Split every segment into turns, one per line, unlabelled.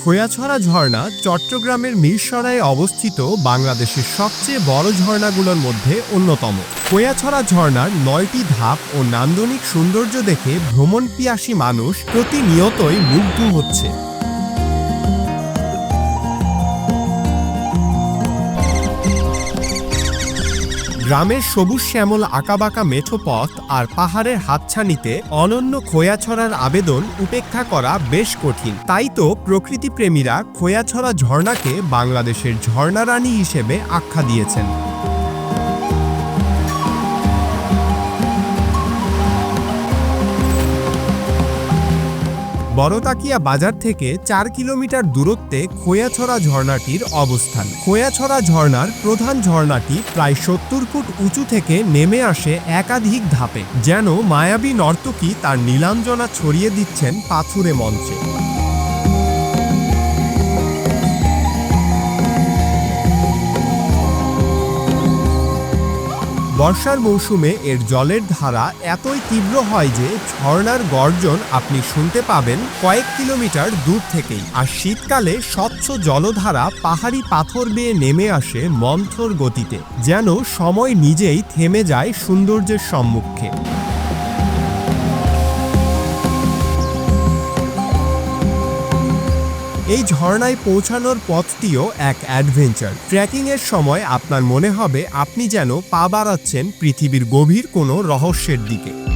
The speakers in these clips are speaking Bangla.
খোয়াছড়া ঝর্ণা চট্টগ্রামের মিরসরায়ে অবস্থিত বাংলাদেশের সবচেয়ে বড় ঝর্ণাগুলোর মধ্যে অন্যতম। খোয়াছড়া ঝর্ণার নয়টি ধাপ ও নান্দনিক সৌন্দর্য দেখে ভ্রমণ পিয়াসী মানুষ প্রতিনিয়তই মুগ্ধ হচ্ছে। গ্রামের সবুজ শ্যামল আঁকাবাঁকা মেঠো পথ আর পাহাড়ের হাতছানিতে অনন্য খোয়াছড়ার আবেদন উপেক্ষা করা বেশ কঠিন। তাই তো প্রকৃতিপ্রেমীরা খোয়াছড়া ঝর্ণাকে বাংলাদেশের ঝর্ণারানী হিসেবে আখ্যা দিয়েছেন। বড়তাকিয়া বাজার থেকে চার কিলোমিটার দূরত্বে খোয়াছড়া ঝর্ণাটির অবস্থান। খোয়াছড়া ঝর্ণার প্রধান ঝর্ণাটি প্রায় সত্তর ফুট উঁচু থেকে নেমে আসে একাধিক ধাপে, যেন মায়াবী নর্তকী তার নীলাঞ্জনা ছড়িয়ে দিচ্ছেন পাথুরে মঞ্চে। বর্ষার মৌসুমে এর জলের ধারা এতই তীব্র হয় যে ঝর্ণার গর্জন আপনি শুনতে পাবেন কয়েক কিলোমিটার দূর থেকেই। আর শীতকালে স্বচ্ছ জলধারা পাহাড়ি পাথর বেয়ে নেমে আসে মন্থর গতিতে, যেন সময় নিজেই থেমে যায় সৌন্দর্যের সম্মুখে। এই ঝর্ণায় পৌঁছানোর পথটিও এক অ্যাডভেঞ্চার ট্রেকিংয়ের সময় আপনার মনে হবে আপনি যেন পা বাড়াচ্ছেন পৃথিবীর গভীর কোনো রহস্যের দিকে।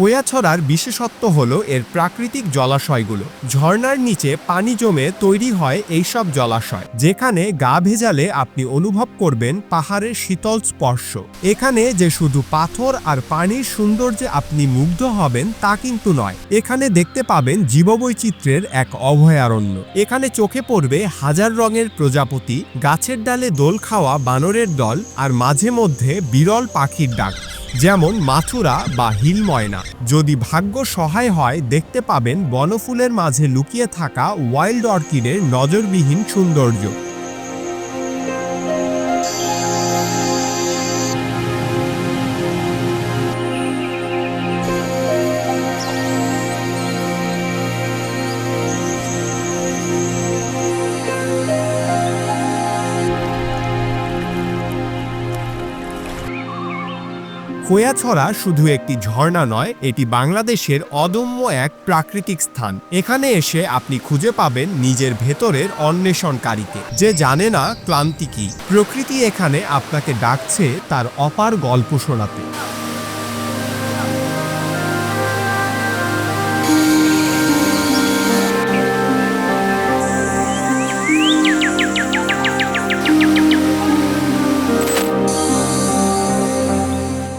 খোয়াছড়ার বিশেষত্ব হল এর প্রাকৃতিক জলাশয়গুলো। ঝর্ণার নিচে পানি জমে তৈরি হয় এইসব জলাশয়, যেখানে গা ভেজালে আপনি অনুভব করবেন পাহাড়ের শীতল স্পর্শ। এখানে যে শুধু পাথর আর পানির সৌন্দর্যে আপনি মুগ্ধ হবেন তা কিন্তু নয়। এখানে দেখতে পাবেন জীববৈচিত্র্যের এক অভয়ারণ্য। এখানে চোখে পড়বে হাজার রঙের প্রজাপতি, গাছের ডালে দোল খাওয়া বানরের দল, আর মাঝে মধ্যে বিরল পাখির ডাক। যেমন মাথুরা বা হিল ময়না যদি ভাগ্য সহায় হয়, দেখতে পাবেন বনফুলের মাঝে লুকিয়ে থাকা ওয়াইল্ড অর্কিডের নজরবিহীন সৌন্দর্য। খোয়াছড়া শুধু একটি ঝর্ণা নয়, এটি বাংলাদেশের অদম্য এক প্রাকৃতিক স্থান। এখানে এসে আপনি খুঁজে পাবেন নিজের ভেতরের অন্বেষণকারীকে, যে জানে না ক্লান্তি কি। প্রকৃতি এখানে আপনাকে ডাকছে তার অপার গল্প শোনাতে।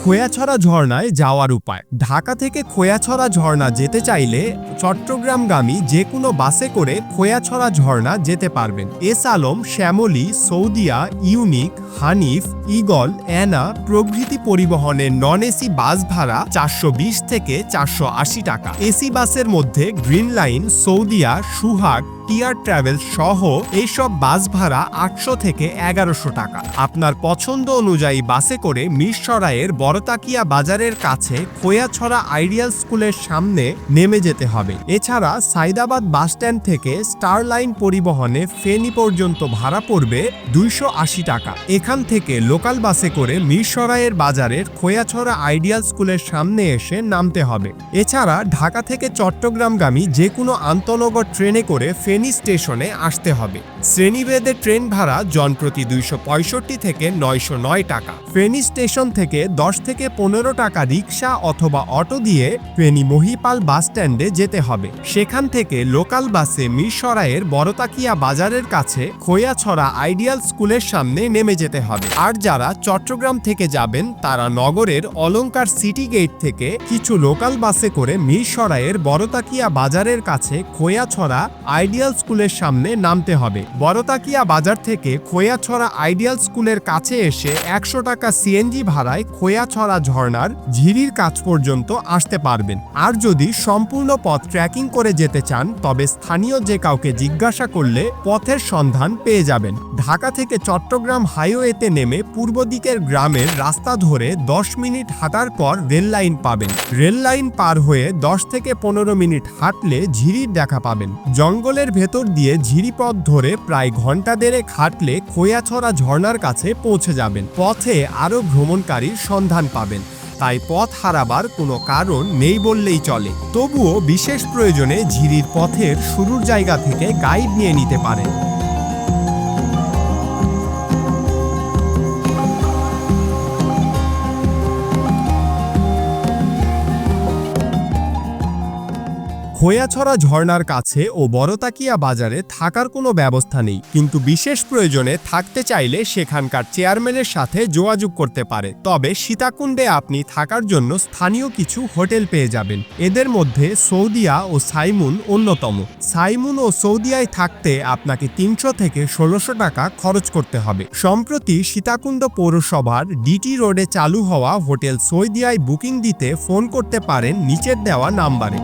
খোয়াছড়া ঝর্ণায় যাওয়ার উপায়। ঢাকা থেকে খোয়াছড়া ঝর্ণা যেতে চাইলে চট্টগ্রামগামী যে কোনো বাসে করে খোয়াছড়া ঝর্ণা যেতে পারবেন। S Alam, Shyamoli, Saudia, Unique Hanif Eagle Ena প্রভৃতি পরিবহনের নন এসি বাস ভাড়া চারশো বিশ থেকে চারশো আশি টাকা। এসি বাসের মধ্যে গ্রিন লাইন, সৌদিয়া, সুহাগ, টিয়ার ট্রাভেল সহ এইসব বাস ভাড়া আটশো থেকে এগারোশো টাকা। আপনার পছন্দ অনুযায়ী বাসে করে মিরসরাইয়ের বড়তাকিয়া বাজারের কাছে খোয়াছড়া আইডিয়াল স্কুলের সামনে নেমে যেতে হবে। এছাড়া সাইদাবাদ বাসস্ট্যান্ড থেকে স্টার লাইন পরিবহনে ফেনী পর্যন্ত ভাড়া পড়বে দুইশো আশি টাকা। এখান থেকে লোকাল বাসে করে মিরসরাইয়ের বাজারের খোয়াছড়া আইডিয়াল স্কুলের সামনে এসে নামতে হবে। এছাড়া ঢাকা থেকে চট্টগ্রামগামী যে কোনো আন্তনগর ট্রেনে করে ফেনী স্টেশনে আসতে হবে। শ্রেণীভেদে ট্রেন ভাড়া জনপ্রতি দুইশো পঁয়ষট্টি থেকে নয়শো নয় টাকা। ফেনী স্টেশন থেকে দশ থেকে পনেরো টাকা রিক্সা অথবা অটো দিয়ে ফেনী মহিপাল বাস স্ট্যান্ডে যেতে হবে। সেখান থেকে লোকাল বাসে মিরসরাইয়ের বড়তাকিয়া বাজারের কাছে খোয়াছড়া আইডিয়াল স্কুলের সামনে নেমে যেতে যেতে হবে। আর যারা চট্টগ্রাম থেকে যাবেন, তারা নগরের অলঙ্কার সিটি গেট থেকে কিছু লোকাল বাসে করে মিরসরাইয়ের বড়তাকিয়া বাজারের কাছে খোয়াছড়া আইডিয়াল স্কুলের সামনে নামতে হবে। বড়তাকিয়া বাজার থেকে খোয়াছড়া আইডিয়াল স্কুলের কাছে এসে একশো টাকা সিএনজি ভাড়ায় খোয়াছড়া ঝর্ণার ঝিরির কাছ পর্যন্ত আসতে পারবেন। আর যদি সম্পূর্ণ পথ ট্র্যাকিং করে যেতে চান, তবে স্থানীয় যে কাউকে জিজ্ঞাসা করলে পথের সন্ধান পেয়ে যাবেন। ঢাকা থেকে চট্টগ্রাম হাইওয়েতে নেমে পূর্ব দিকের গ্রামের রাস্তা ধরে দশ মিনিট হাঁটার পর রেল লাইন পাবেন। রেল লাইন পার হয়ে দশ থেকে পনেরো মিনিট হাঁটলে ঝিরির দেখা পাবেন। জঙ্গলের ভেতর দিয়ে ঝিরি পথ ধরে প্রায় ঘণ্টা দেড়েক হাঁটলে খোয়াছড়া ঝর্ণার কাছে পৌঁছে যাবেন। পথে আরও ভ্রমণকারীর সন্ধান পাবেন। তাই পথ হারাবার কোনো কারণ নেই বললেই চলে। তবুও বিশেষ প্রয়োজনে ঝিরির পথের শুরুর জায়গা থেকে গাইড নিয়ে নিতে পারেন। খোয়াছড়া ঝর্ণার কাছে ও বড়তাকিয়া বাজারে থাকার কোনো ব্যবস্থা নেই। কিন্তু বিশেষ প্রয়োজনে থাকতে চাইলে সেখানকার চেয়ারম্যানের সাথে যোগাযোগ করতে পারে। তবে সীতাকুণ্ডে আপনি থাকার জন্য স্থানীয় কিছু হোটেল পেয়ে যাবেন। এদের মধ্যে সৌদিয়া ও সাইমুন অন্যতম। সাইমুন ও সৌদিয়ায় থাকতে আপনাকে তিনশো থেকে ষোলোশো টাকা খরচ করতে হবে। সম্প্রতি সীতাকুণ্ড পৌরসভার ডিটি রোডে চালু হওয়া হোটেল সৌদিয়ায় বুকিং দিতে ফোন করতে পারেন নিচের দেওয়া নাম্বারে।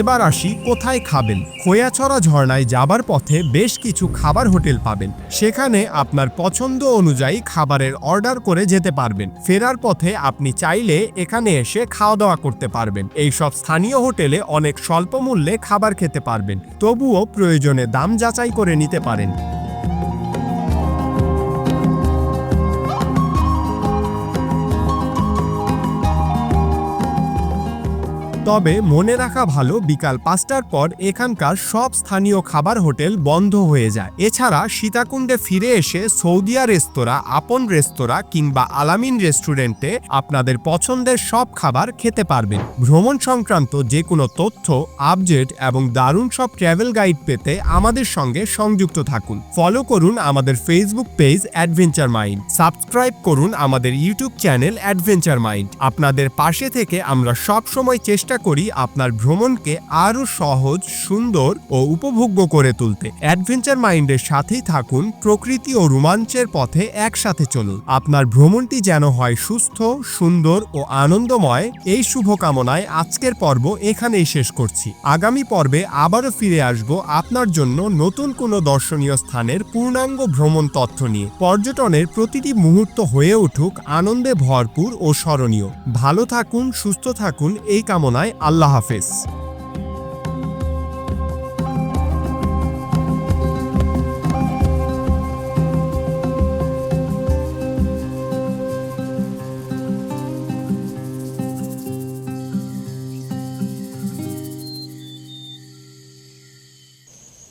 এবার আসি কোথায় খাবেন। খোয়াছড়া ঝর্ণায় যাবার পথে বেশ কিছু খাবার হোটেল পাবেন। সেখানে আপনার পছন্দ অনুযায়ী খাবারের অর্ডার করে যেতে পারবেন। ফেরার পথে আপনি চাইলে এখানে এসে খাওয়া দাওয়া করতে পারবেন। এই সব স্থানীয় হোটেলে অনেক স্বল্প মূল্যে খাবার খেতে পারবেন। তবুও প্রয়োজনে দাম যাচাই করে নিতে পারেন। তবে মনে রাখা ভালো, বিকাল পাঁচটার পর এখানকার সব স্থানীয় খাবার হোটেল বন্ধ হয়ে যায়। এছাড়া সীতাকুণ্ডে ফিরে এসে সৌদিয়া রেস্তোরাঁ, আপন রেস্তোরাঁ কিংবা আলামিন রেস্টুরেন্টে আপনাদের পছন্দের সব খাবার খেতে পারবেন। ভ্রমণ সংক্রান্ত যে কোনো তথ্য, আপডেট এবং দারুণ সব ট্রাভেল গাইড পেতে আমাদের সঙ্গে সংযুক্ত থাকুন। ফলো করুন আমাদের Facebook page Adventure Mind subscribe করুন আমাদের ইউটিউব চ্যানেল অ্যাডভেঞ্চার মাইন্ড আপনাদের পাশে থেকে আমরা সব সময় চেষ্টা করি আপনার ভ্রমণকে আরও সহজ, সুন্দর ও উপভোগ্য করে তুলতে। অ্যাডভেঞ্চার মাইন্ডের সাথেই থাকুন, প্রকৃতি ও রোমাঞ্চের পথে একসাথে চলুন। আপনার ভ্রমণটি যেন হয় সুস্থ, সুন্দর ও আনন্দময়, এই শুভকামনায় আজকের পর্ব এখানেই শেষ করছি। আগামী পর্বে আবারও ফিরে আসব আপনার জন্য নতুন কোনো দর্শনীয় স্থানের পূর্ণাঙ্গ ভ্রমণ তথ্য নিয়ে। পর্যটনের প্রতিটি মুহূর্ত হয়ে উঠুক আনন্দে ভরপুর ও স্মরণীয়। ভালো থাকুন, সুস্থ থাকুন, এই কামনায় আল্লাহ হাফেজ।